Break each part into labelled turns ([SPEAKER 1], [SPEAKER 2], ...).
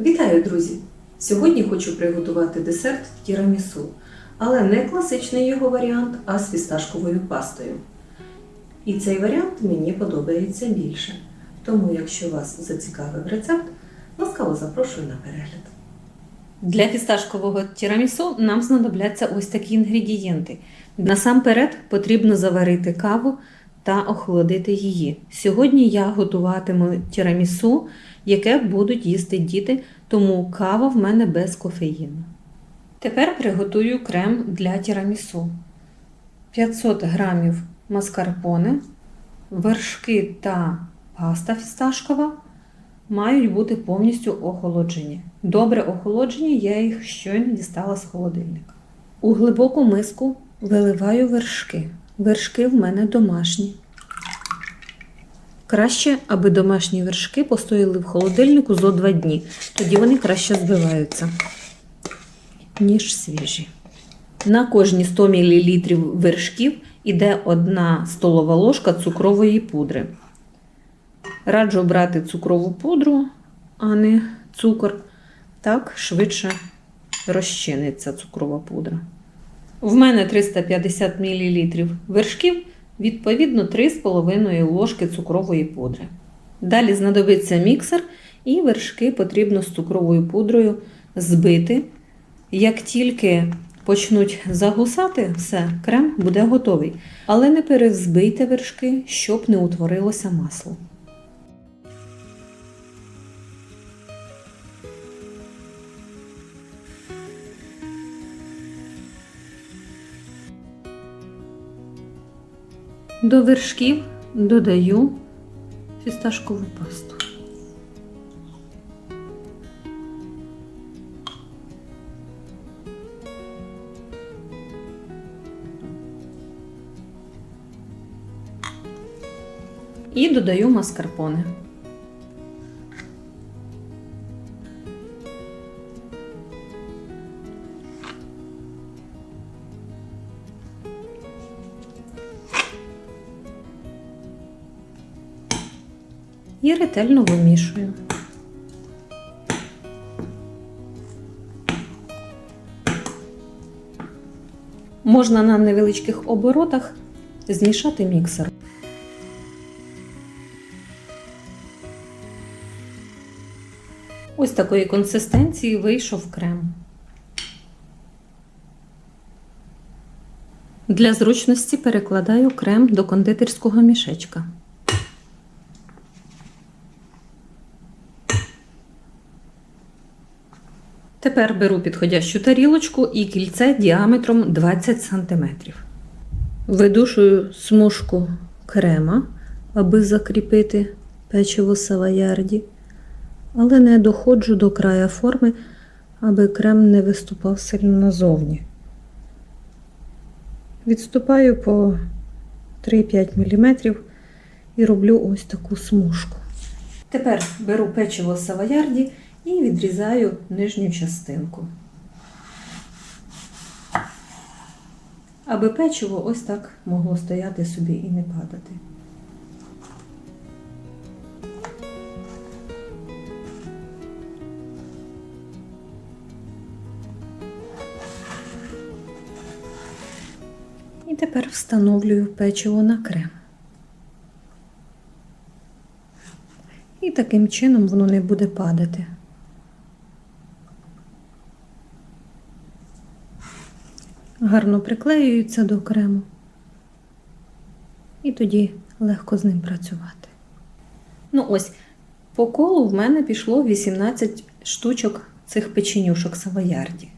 [SPEAKER 1] Вітаю, друзі! Сьогодні хочу приготувати десерт тірамісу, але не класичний його варіант, а з фісташковою пастою. І цей варіант мені подобається більше. Тому, якщо вас зацікавив рецепт, ласкаво запрошую на перегляд. Для фісташкового тірамісу нам знадобляться ось такі інгредієнти. Насамперед потрібно заварити каву та охолодити її. Сьогодні я готуватиму тірамісу, яке будуть їсти діти, тому кава в мене без кофеїну. Тепер приготую крем для тірамісу. 500 г маскарпоне, вершки та паста фісташкова мають бути повністю охолоджені. Добре охолоджені, я їх щойно дістала з холодильника. У глибоку миску виливаю вершки. Вершки в мене домашні. Краще, аби домашні вершки постояли в холодильнику зо 2 дні. Тоді вони краще збиваються, ніж свіжі. На кожні 100 мл вершків іде 1 столова ложка цукрової пудри. Раджу брати цукрову пудру, а не цукор. Так швидше розчиниться цукрова пудра. В мене 350 мл вершків, відповідно 3,5 ложки цукрової пудри. Далі знадобиться міксер, і вершки потрібно з цукровою пудрою збити. Як тільки почнуть загусати, все, крем буде готовий. Але не перезбийте вершки, щоб не утворилося масло. До вершків додаю фісташкову пасту. І додаю маскарпоне. І ретельно вимішую. Можна на невеличких оборотах змішати міксер. Ось такої консистенції вийшов крем. Для зручності перекладаю крем до кондитерського мішечка. Тепер беру підходящу тарілочку і кільце діаметром 20 см. Видушую смужку крема, аби закріпити печиво саваярді, але не доходжу до края форми, аби крем не виступав сильно назовні. Відступаю по 3-5 мм і роблю ось таку смужку. Тепер беру печиво саваярді і відрізаю нижню частинку. Аби печиво ось так могло стояти собі і не падати. І тепер встановлюю печиво на крем. І таким чином воно не буде падати. Гарно приклеюються до крему, і тоді легко з ним працювати. Ну ось, по колу в мене пішло 18 штучок цих печенюшок савоярді.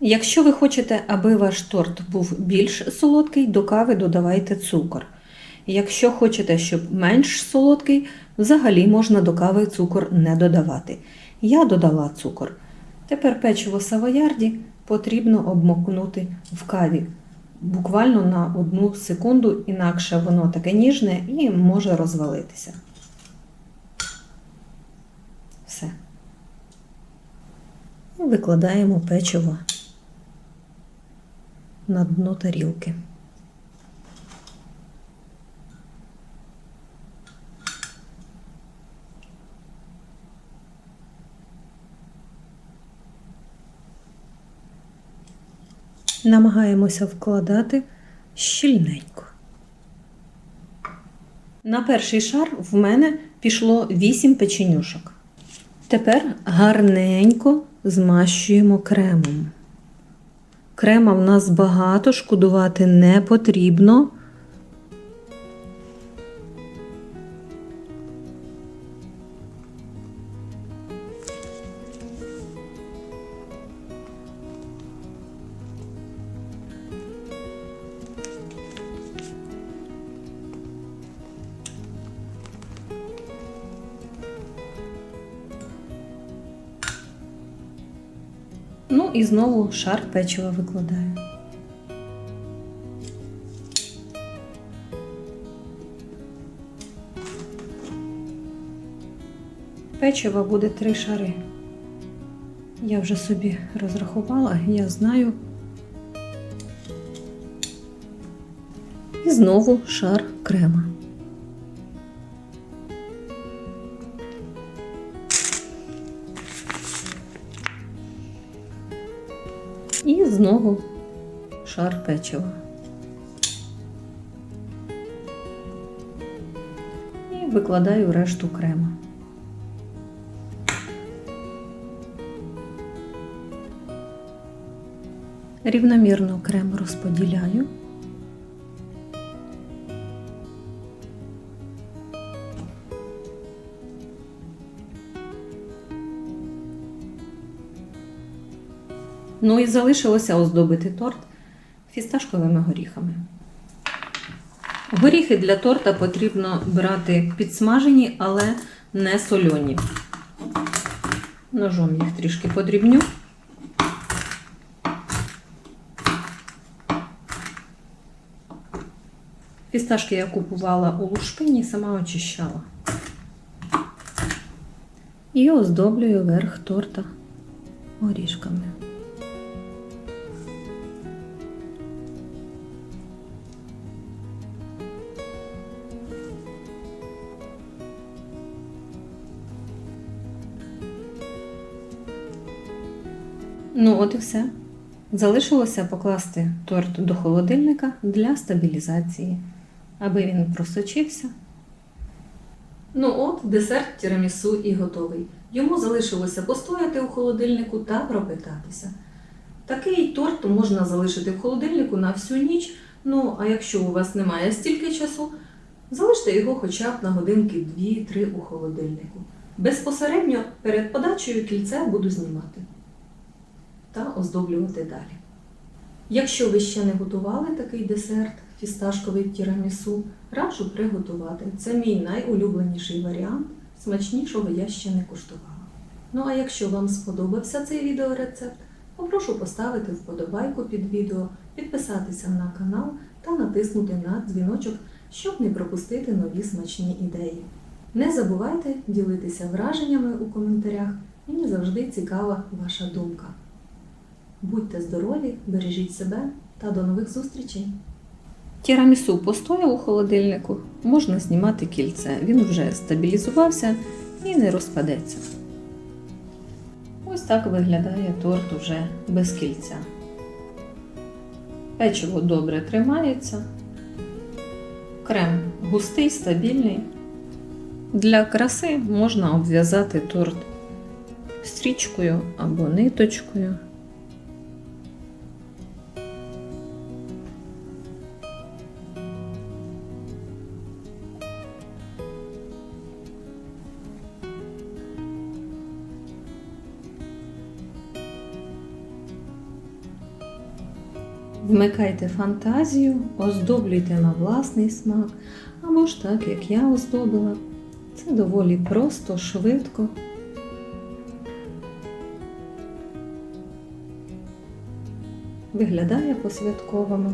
[SPEAKER 1] Якщо ви хочете, аби ваш торт був більш солодкий, до кави додавайте цукор. Якщо хочете, щоб менш солодкий, взагалі можна до кави цукор не додавати. Я додала цукор. Тепер печиво савоярді потрібно обмокнути в каві буквально на одну секунду, інакше воно таке ніжне і може розвалитися. Все. І викладаємо печиво на дно тарілки. Намагаємося вкладати щільненько. На перший шар в мене пішло 8 печенюшок. Тепер гарненько змащуємо кремом. Крема в нас багато, шкодувати не потрібно. Ну і знову шар печива викладаю. Печива буде три шари. Я вже собі розрахувала, я знаю. І знову шар крема. Знову шар печива. І викладаю решту крема. Рівномірно крем розподіляю. Ну і залишилося оздобити торт фісташковими горіхами. Горіхи для торта потрібно брати підсмажені, але не сольоні. Ножом їх трішки подрібню. Фісташки я купувала у лушпині, сама очищала. І оздоблюю верх торта горішками. Ну, от і все. Залишилося покласти торт до холодильника для стабілізації, аби він просочився. Ну от, десерт тірамісу і готовий. Йому залишилося постояти у холодильнику та пропитатися. Такий торт можна залишити в холодильнику на всю ніч. Ну, а якщо у вас немає стільки часу, залиште його хоча б на годинки 2-3 у холодильнику. Безпосередньо перед подачею кільце буду знімати та оздоблювати далі. Якщо ви ще не готували такий десерт, фісташковий тірамісу, раджу приготувати. Це мій найулюбленіший варіант. Смачнішого я ще не куштувала. Ну а якщо вам сподобався цей відеорецепт, попрошу поставити вподобайку під відео, підписатися на канал та натиснути на дзвіночок, щоб не пропустити нові смачні ідеї. Не забувайте ділитися враженнями у коментарях, мені завжди цікава ваша думка. Будьте здорові, бережіть себе та до нових зустрічей. Тірамісу постояв у холодильнику, можна знімати кільце. Він вже стабілізувався і не розпадеться. Ось так виглядає торт уже без кільця. Печиво добре тримається. Крем густий, стабільний. Для краси можна обв'язати торт стрічкою або ниточкою. Вмикайте фантазію, оздоблюйте на власний смак, або ж так, як я оздобила. Це доволі просто, швидко. Виглядає по-святковому.